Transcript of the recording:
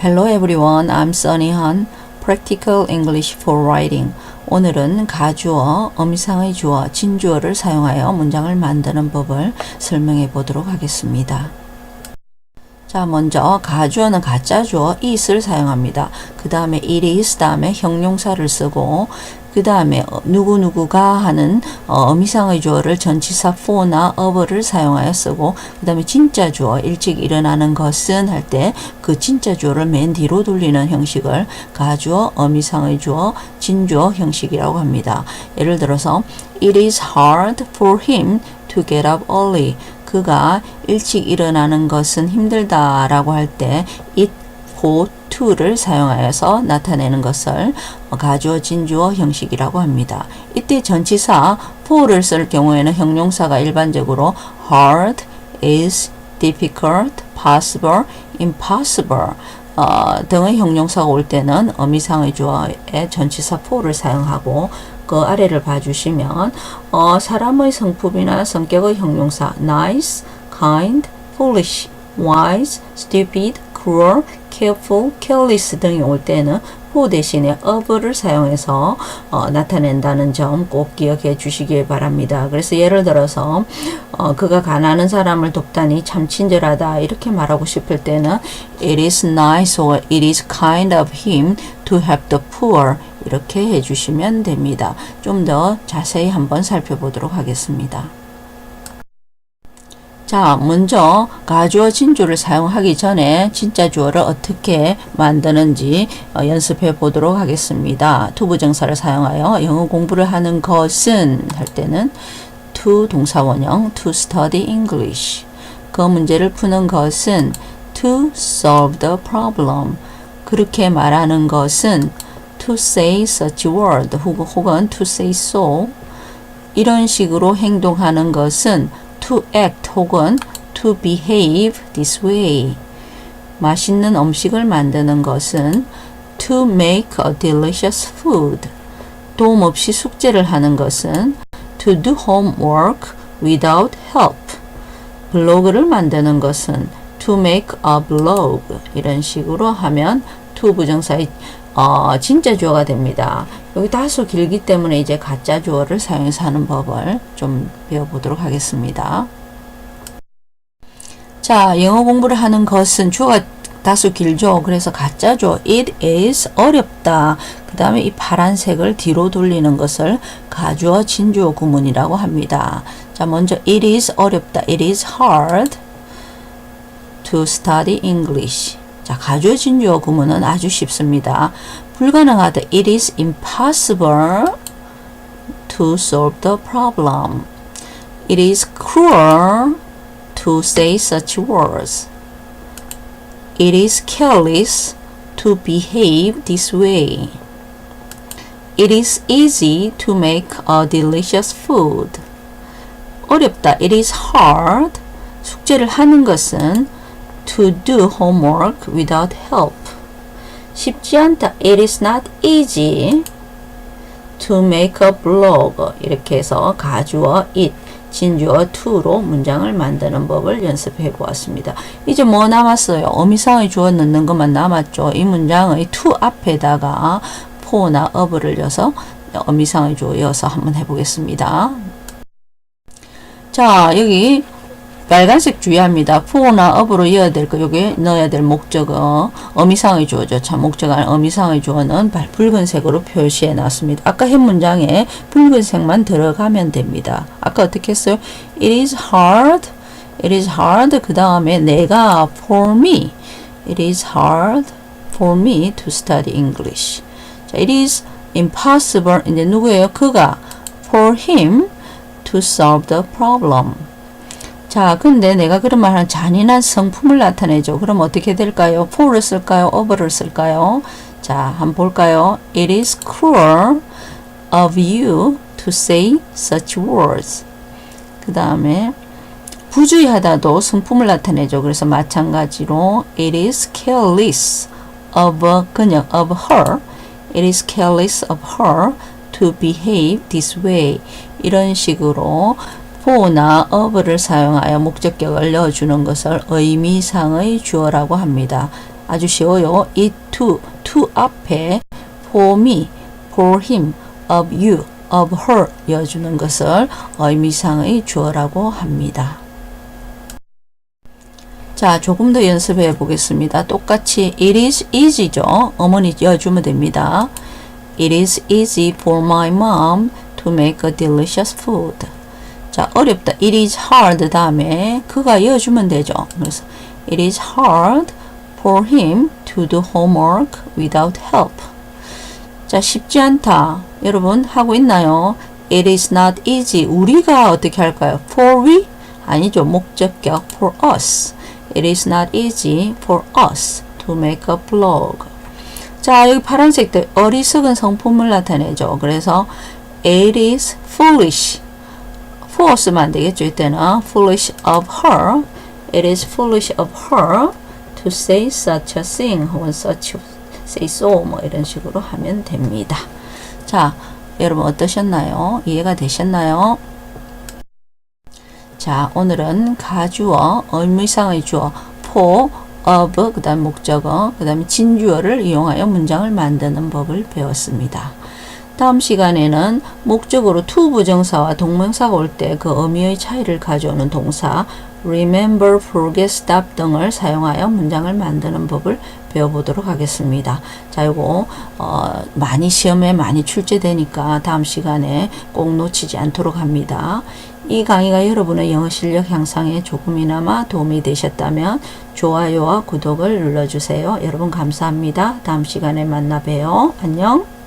Hello everyone, I'm Sunny Han. Practical English for Writing. 오늘은 가주어, 어미상의 주어, 진주어를 사용하여 문장을 만드는 법을 설명해 보도록 하겠습니다. 자, 먼저 가주어는 가짜 주어 is를 사용합니다. 그 다음에 it is 다음에 형용사를 쓰고 그 다음에 누구누구가 하는 어, 어미상의 주어를 전치사 for나 of를 사용하여 쓰고 그 다음에 진짜 주어 일찍 일어나는 것은 할 때 그 진짜 주어를 맨 뒤로 돌리는 형식을 가주어, 어미상의 주어, 진주어 형식이라고 합니다. 예를 들어서 It is hard for him to get up early. 그가 일찍 일어나는 것은 힘들다라고 할 때 it for to를 사용하여서 나타내는 것을 가주어 진주어 형식이라고 합니다. 이때 전치사 for를 쓸 경우에는 형용사가 일반적으로 hard, is, difficult, possible, impossible 어, 등의 형용사가 올 때는 어미상의 주어에 전치사 for를 사용하고 그 아래를 봐주시면 어, 사람의 성품이나 성격의 형용사 nice, kind, foolish, wise, stupid, cruel, careful, careless 등이 올 때는 who 대신에 of를 사용해서 어, 나타낸다는 점 꼭 기억해 주시길 바랍니다. 그래서 예를 들어서 어, 그가 가난한 사람을 돕다니 참 친절하다 이렇게 말하고 싶을 때는 it is nice or it is kind of him to help the poor 이렇게 해주시면 됩니다. 좀 더 자세히 한번 살펴보도록 하겠습니다. 자, 먼저 가주어 진주를 사용하기 전에 진짜 주어를 어떻게 만드는지 어, 연습해 보도록 하겠습니다. 투부정사를 사용하여 영어 공부를 하는 것은 할 때는 to 동사원형 to study English. 그 문제를 푸는 것은 to solve the problem. 그렇게 말하는 것은 to say such word 혹은 to say so. 이런 식으로 행동하는 것은 to act 혹은 to behave this way. 맛있는 음식을 만드는 것은 to make a delicious food. 도움 없이 숙제를 하는 것은 to do homework without help. 블로그를 만드는 것은 to make a blog. 이런 식으로 하면 to 부정사의 어, 진짜 주어가 됩니다. 여기 다소 길기 때문에 이제 가짜 주어를 사용해서 하는 법을 좀 배워보도록 하겠습니다. 자, 영어 공부를 하는 것은 주어가 다소 길죠. 그래서 가짜 주어 it is 어렵다. 그 다음에 이 파란색을 뒤로 돌리는 것을 가주어 진주어 구문이라고 합니다. 자, 먼저 it is 어렵다. it is hard to study English. 자, 가주어 진주어 구문은 아주 쉽습니다. 불가능하다. It is impossible to solve the problem. It is cruel to say such words. It is careless to behave this way. It is easy to make a delicious food. 어렵다. It is hard. 숙제를 하는 것은 to do homework without help. 쉽지 않다. It is not easy to make a blog. 이렇게 해서 가주어 it, 진주어 to로 문장을 만드는 법을 연습해 보았습니다. 이제 뭐 남았어요? 어미상의 주어 넣는 것만 남았죠. 이 문장의 to 앞에다가 for나 of를 넣어서 어미상의 주어 이어서 한번 해보겠습니다. 자, 여기 빨간색 주의합니다. for나 of로 이어야 될 거, 여기 넣어야 될 목적어, 어미상의 주어죠. 참, 목적어는 어미상의 주어는 붉은색으로 표시해 놨습니다. 아까 한 문장에 붉은색만 들어가면 됩니다. 아까 어떻게 했어요? It is hard. It is hard. 그 다음에 내가 for me. It is hard for me to study English. 자, it is impossible. 이제 누구예요? 그가 for him to solve the problem. 자, 근데 내가 그런 말 하는 잔인한 성품을 나타내죠. 그럼 어떻게 될까요? for를 쓸까요? over를 쓸까요? 자, 한번 볼까요? It is cruel of you to say such words. 그 다음에 부주의하다도 성품을 나타내죠. 그래서 마찬가지로 it is careless of 그녀 of her. It is careless of her to behave this way. 이런 식으로 for나 of를 사용하여 목적격을 넣어주는 것을 의미상의 주어라고 합니다. 아주 쉬워요. it to, to 앞에 for me, for him, of you, of her 이어주는 것을 의미상의 주어라고 합니다. 자, 조금 더 연습해 보겠습니다. 똑같이 it is easy죠. 어머니 이어주면 됩니다. It is easy for my mom to make a delicious food. 자, 어렵다. It is hard 다음에 그가 이어주면 되죠. 그래서 It is hard for him to do homework without help. 자, 쉽지 않다. 여러분 하고 있나요? It is not easy. 우리가 어떻게 할까요? For we? 아니죠. 목적격 for us. It is not easy for us to make a blog. 자, 여기 파란색들 어리석은 성품을 나타내죠. 그래서 it is foolish. For 쓰면 안 되겠죠. 이때는 foolish of her. It is foolish of her to say such a thing 혹은 such say so 뭐 이런 식으로 하면 됩니다. 자, 여러분 어떠셨나요? 이해가 되셨나요? 자, 오늘은 가주어, 의미상의 주어, for, of, 그 다음 목적어, 그 다음에 진주어를 이용하여 문장을 만드는 법을 배웠습니다. 다음 시간에는 목적으로 to 부정사와 동명사가 올 때 그 의미의 차이를 가져오는 동사 remember, forget, stop 등을 사용하여 문장을 만드는 법을 배워보도록 하겠습니다. 자, 요거 어, 많이 시험에 많이 출제되니까 다음 시간에 꼭 놓치지 않도록 합니다. 이 강의가 여러분의 영어 실력 향상에 조금이나마 도움이 되셨다면 좋아요와 구독을 눌러주세요. 여러분 감사합니다. 다음 시간에 만나 봬요. 안녕.